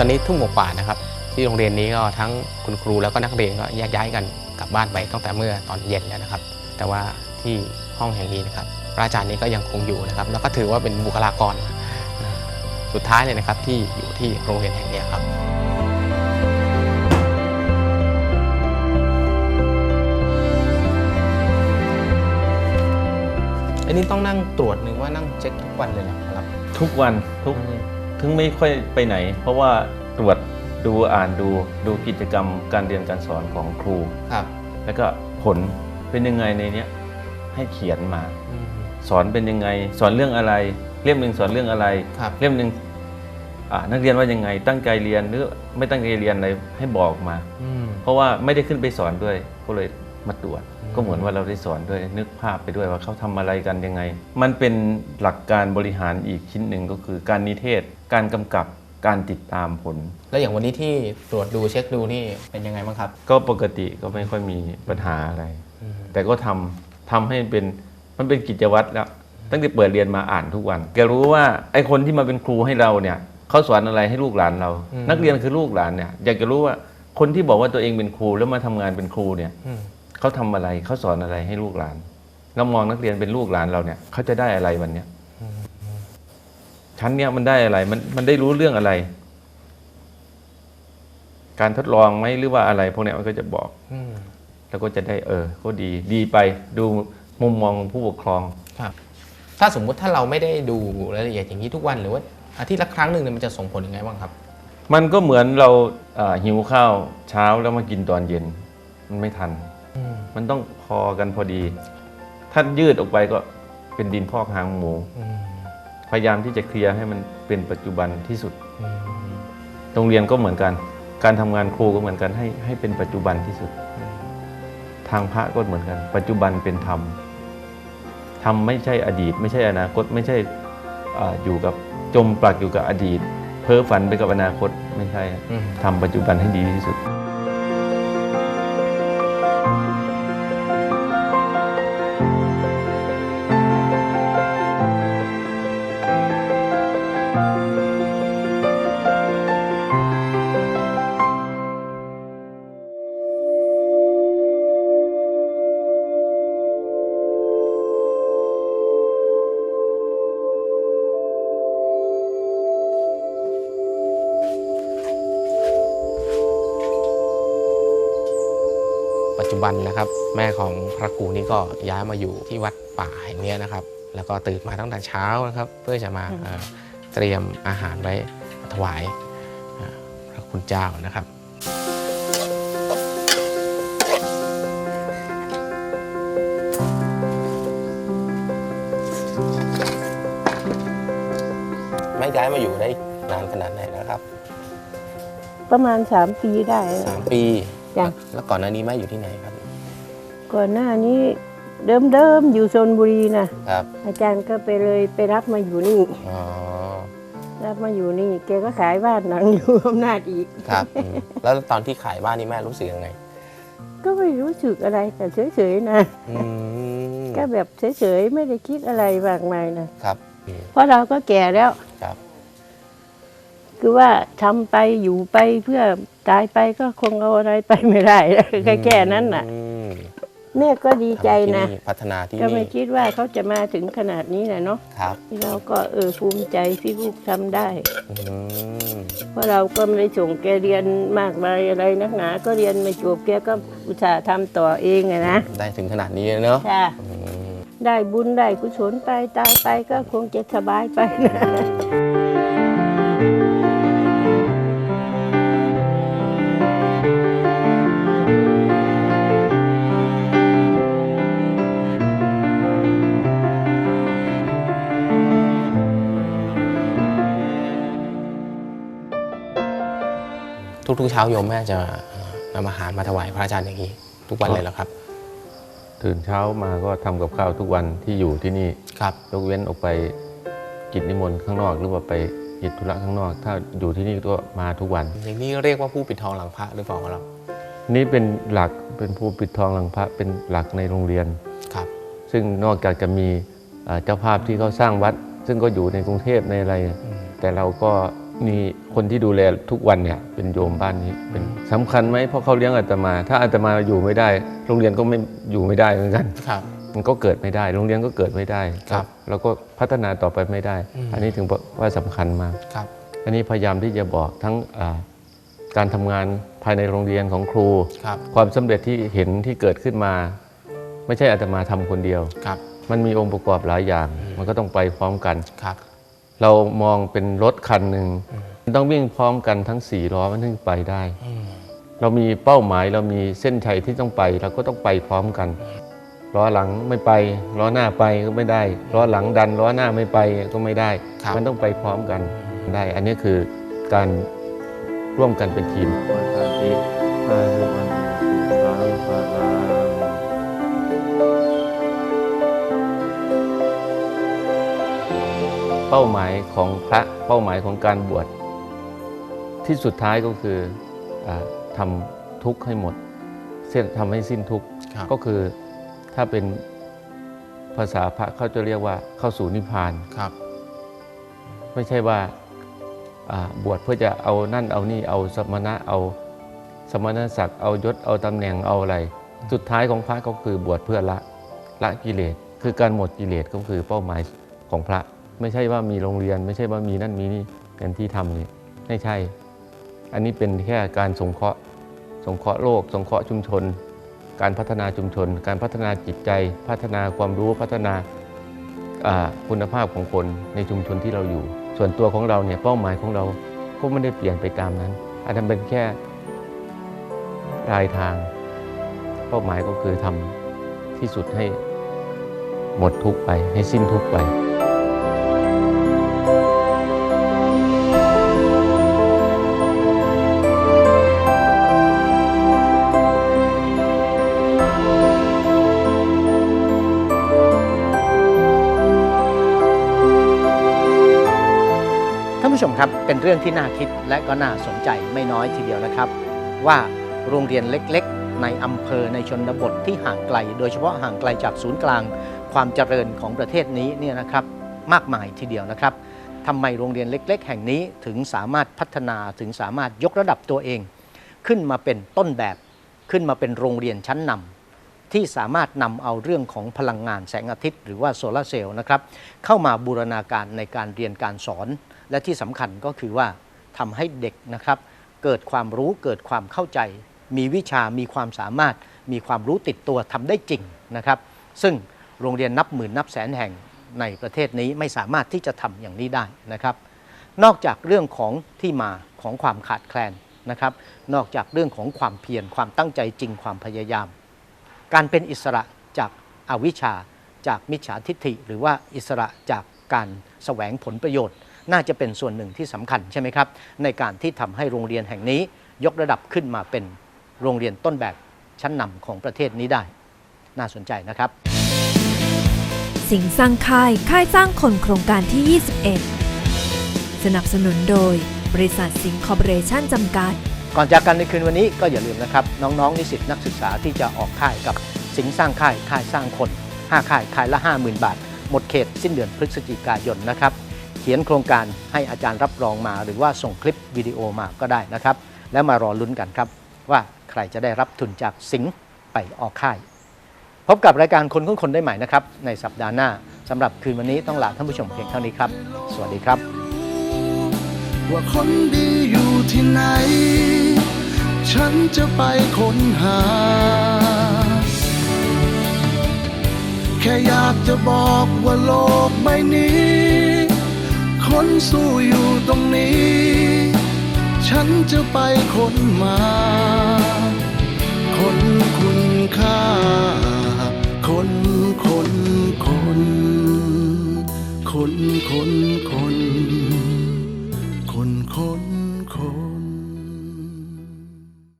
ตอนนี้ทุ่มกว่าๆนะครับ ที่โรงเรียนนี้ก็ทั้งคุณครูแล้วก็นักเรียนก็แยกย้ายกันกลับบ้านไปตั้งแต่เมื่อตอนเย็นแล้วนะครับ แต่ว่าที่ห้องแห่งนี้นะครับพระอาจารย์นี้ก็ยังคงอยู่นะครับ แล้วก็ถือว่าเป็นบุคลากรนะสุดท้ายเลยนะครับที่อยู่ที่โรงเรียนแห่งนี้ครับอันนี้ต้องนั่งตรวจหรือว่านั่งเช็คทุกวันเลยเหรอครับ ทุกวันทุกถึงไม่ค่อยไปไหน เพราะว่า ตรวจดูอ่านดูดูกิจกรรมการเรียนการสอนของครู ครับ แล้วก็ผลเป็นยังไงในเนี้ยให้เขียนมาอืมสอนเป็นยังไง สอนเรื่องอะไร เล่มหนึ่งสอนเรื่องอะไร ครับเล่มหนึ่งอ่านักเรียนว่ายังไง ตั้งใจเรียนหรือไม่ตั้งใจเรียนอะไรให้บอกมา อืม เพราะว่าไม่ได้ขึ้นไปสอนด้วยก็เลยมาตรวจ อืม ก็เหมือนว่าเราได้สอนด้วยนึกภาพไปด้วยว่าเขาทำอะไรกันยังไง มันเป็นหลักการบริหารอีกชิ้นหนึ่งก็คือการนิเทศ การกำกับ การติดตามผล แล้วอย่างวันนี้ที่ตรวจดูเช็คดูนี่เป็นยังไงบ้างครับ ก็ปกติก็ไม่ค่อยมีปัญหาอะไร แต่ก็ทำทำให้เป็นมันเป็นกิจวัตรแล้ว ตั้งแต่เปิดเรียนมาอ่านทุกวันแกรู้ว่าไอ้คนที่มาเป็นครูให้เราเนี่ยเขาสอนอะไรให้ลูกหลานเรา อืม นักเรียนคือลูกหลานเนี่ยอยากจะรู้ว่าคนที่บอกว่าตัวเองเป็นครูแล้วมาทำงานเป็นครูเนี่ย อืมเขาทำอะไรเขาสอนอะไรให้ลูกหลาน เรามองนักเรียนเป็นลูกหลานเราเนี่ยเขาจะได้อะไรวันเนี้ย ชั้นเนี้ยมันได้อะไรมันมันได้รู้เรื่องอะไร การทดลองไหมหรือว่าอะไร พวกเนี้ยมันก็จะบอกอืมแล้วก็จะได้เออ ก็ดี ดีไปดูมุมมองของผู้ปกครองครับ ถ้าสมมุติถ้าเราไม่ได้ดูรายละเอียดอย่างนี้ทุกวันหรือว่าอาทิตย์ละครั้งหนึ่งเนี่ยมันจะส่งผลยังไงบ้างครับ มันก็เหมือนเราอ่าหิวข้าวเช้าแล้วมากินตอนเย็น มันไม่ทันอืมมันต้องพอกันพอดี ถ้ายืดออกไปก็เป็นดินพอกหางหมูอืม พยายามที่จะเคลียร์ให้มันเป็นปัจจุบันที่สุดอืมโรงเรียนก็เหมือนกัน การทำงานครูก็เหมือนกันให้ให้เป็นปัจจุบันที่สุด ทางพระก็เหมือนกัน ปัจจุบันเป็นธรรม ธรรมไม่ใช่อดีต ไม่ใช่อนาคต ไม่ใช่อาอยู่กับจมปลักอยู่กับอดีต เพ้อฝันไปกับอนาคตไม่ใช่อืมทำปัจจุบันให้ดีที่สุด ปัจจุบันนะครับ แม่ของพระครูนี่ก็ย้ายมาอยู่ที่วัดป่าแห่งเนี้ยนะครับ แล้วก็ตื่นมาตั้งแต่เช้านะครับ เพื่อจะมาเอ่อเตรียมอาหารไว้ถวายเอ่อพระคุณเจ้านะครับแม่ย้ายมาอยู่ได้นานขนาดไหนแล้วครับ ประมาณสามปีได้แล้วสามปี จ้ะ แล้วก่อนหน้านี้แม่อยู่ที่ไหนครับ ก่อนหน้านี้เดิมๆอยู่ชนบุรีนะครับ อาจารย์ก็ไปเลยไปรับมาอยู่นี่ อ๋อ รับมาอยู่นี่แกก็ขายบ้านหลังอยู่ อำนาจอีก ครับอืมแล้วตอนที่ขายบ้านนี่แม่รู้สึกยังไง ก็ไม่รู้สึกอะไรแต่เฉยๆนะอืมก็แบบเฉยๆไม่ได้คิดอะไรมากมายนะครับอืมเพราะเราก็แก่แล้ว ครับคือว่าทำไปอยู่ไปเพื่อตายไปก็คงเอาอะไรไปไม่ได้แค่แค่นั้นน่ะอืมแม่ก็ดีใจนะทำที่พัฒนาที่ก็ไม่นี่คิดว่าเขาจะมาถึงขนาดนี้นะเนาะครับเราก็เออภูมิใจที่ลูกทำได้อืมเพราะเราก็ไม่ได้ส่งแกเรียนมากมายอะไรนักหนา ก็เรียนไม่จบแกก็อุตส่าห์ทำต่อเองอะนะ ได้ถึงขนาดนี้เลยเนอะค่ะอืมได้บุญได้กุศลไปตายไปก็คงจะสบายไปนะ ทุกๆเช้าโยมแม่จะเอ่อนำอาหารมาถวายพระอาจารย์อย่างนี้ ทุกวันเลยเหรอครับ ตื่นเช้ามาก็ทำกับข้าวทุกวันที่อยู่ที่นี่ครับยกเว้นออกไปกิจนิมนต์ข้างนอก หรือว่าไปกิจธุระข้างนอก ถ้าอยู่ที่นี่ก็มาทุกวัน อย่างนี้เรียกว่าผู้ปิดทองหลังพระหรือเปล่าครับนี่เป็นหลักเป็นผู้ปิดทองหลังพระเป็นหลักในโรงเรียนครับ ซึ่งนอกจากจะมีเอ่อเจ้าภาพที่เขาสร้างวัด ซึ่งก็อยู่ในกรุงเทพในอะไรอืมแต่เราก็ มีคนที่ดูแลทุกวันเนี่ยเป็นโยมบ้านนี้เป็นสำคัญไหมเพราะเขาเลี้ยงอาตมา ถ้าอาตมาอยู่ไม่ได้ โรงเรียนก็ไม่อยู่ไม่ได้เหมือนกันครับ มันก็เกิดไม่ได้ โรงเรียนก็เกิดไม่ได้ครับ แล้วก็พัฒนาต่อไปไม่ได้อืมอันนี้ถึงว่าสำคัญมากครับ อันนี้พยายามที่จะบอกทั้งอ่าการทำงานภายในโรงเรียนของครูครับความสำเร็จที่เห็นที่เกิดขึ้นมา ไม่ใช่อาตมาทำคนเดียวครับ มันมีองค์ประกอบหลายอย่าง มันก็ต้องไปพร้อมกันครับ เรามองเป็นรถคันหนึ่งมันต้องวิ่งพร้อมกันทั้งสี่ล้อมันถึงไปได้อืมเรามีเป้าหมายเรามีเส้นชัยที่ต้องไปเราก็ต้องไปพร้อมกันล้อหลังไม่ไปล้อหน้าไปก็ไม่ได้ล้อหลังดันล้อหน้าไม่ไปก็ไม่ได้ครับมันต้องไปพร้อมกันได้ อันนี้คือการร่วมกันเป็นทีม เป้าหมายของพระเป้าหมายของการบวชที่สุดท้ายก็คืออาทำทุกข์ให้หมดเส้นทำให้สิ้นทุกข์ครับก็คือถ้าเป็นภาษาพระเขาจะเรียกว่าเข้าสู่นิพพานครับ ไม่ใช่ว่าอ่าบวชเพื่อจะเอานั่นเอานี่เอาสมณะเอาสมณศักดิ์เอายศเอาตำแหน่งเอาอะไร สุดท้ายของพระก็คือบวชเพื่อละละกิเลสคือการหมดกิเลสก็คือเป้าหมายของพระ ไม่ใช่ว่ามีโรงเรียน ไม่ใช่ว่ามีนั่นมีนี่อย่างที่ทำนี่ไม่ใช่ อันนี้เป็นแค่การสงเคราะห์สงเคราะห์โลก สงเคราะห์ชุมชน การพัฒนาชุมชน การพัฒนาจิตใจ พัฒนาความรู้พัฒนาคุณภาพของคนในชุมชนที่เราอยู่ ส่วนตัวของเราเนี่ยเป้าหมายของเราก็ไม่ได้เปลี่ยนไปตามนั้น อันนั้นเป็นแค่ปลายทาง เป้าหมายก็คือทำที่สุดให้หมดทุกไปให้สิ้นทุกไป ผู้ชมครับเป็นเรื่องที่น่าคิดและก็น่าสนใจไม่น้อยทีเดียวนะครับ ว่าโรงเรียนเล็กๆ ในอำเภอในชนบทที่ห่างไกล โดยเฉพาะห่างไกลจากศูนย์กลาง ความเจริญของประเทศนี้เนี่ยนะครับมากมายทีเดียวนะครับทำไมโรงเรียนเล็ก ๆ แห่งนี้ถึงสามารถพัฒนาถึงสามารถยกระดับตัวเอง ขึ้นมาเป็นต้นแบบขึ้นมาเป็นโรงเรียนชั้นนำ ที่สามารถนำเอาเรื่องของพลังงานแสงอาทิตย์ หรือว่าโซลาร์เซลล์นะครับเข้ามาบูรณาการในการเรียนการสอน และที่สำคัญก็คือว่าทำให้เด็กนะครับเกิดความรู้เกิดความเข้าใจ มีวิชามีความสามารถ มีความรู้ติดตัวทำได้จริงนะครับซึ่งโรงเรียนนับหมื่นนับแสนแห่งในประเทศนี้ไม่สามารถที่จะทำอย่างนี้ได้นะครับ นอกจากเรื่องของที่มาของความขาดแคลนนะครับ นอกจากเรื่องของความเพียรความตั้งใจจริงความพยายาม การเป็นอิสระจากอาวิชชา จากมิจฉาทิฏฐิ หรือว่าอิสระจากการแสวงผลประโยชน์ น่าจะเป็นส่วนหนึ่งที่สำคัญใช่ไหมครับ ในการที่ทำให้โรงเรียนแห่งนี้ยกระดับขึ้นมาเป็นโรงเรียนต้นแบบชั้นนำของประเทศนี้ได้ น่าสนใจนะครับ สิงสร้างค่ายค่ายสร้างคนโครงการที่ 21 สนับสนุนโดย บริษัทสิงห์คอร์ปอเรชั่นจำกัด ก่อนจากกันในคืนวันนี้ก็อย่าลืมนะครับ น้องๆ นิสิตนักศึกษาที่จะออกค่ายกับสิงสร้างค่ายค่ายสร้างคน 5 ค่ายค่ายละ 50,000 บาท หมดเขตสิ้นเดือนพฤศจิกายนนะครับ เขียนโครงการให้อาจารย์รับรองมา หรือว่าส่งคลิปวิดีโอมาก็ได้นะครับ แล้วมารอลุ้นกันครับว่าใครจะได้รับทุนจากสิงไปออกค่าย พบกับรายการคนของคนได้ใหม่นะครับในสัปดาห์หน้าสำหรับคืนวันนี้ต้องลาท่านผู้ชมเพียงเท่านี้ครับ สวัสดีครับ ว่าคนดีอยู่ที่ไหน ฉันจะไปค้นหา แค่อยากจะบอกว่าโลกใบนี้ คนสู้อยู่ตรงนี้ ฉันจะไปค้นมา คนคุณค่า คนคนคน คนคนคน คนคน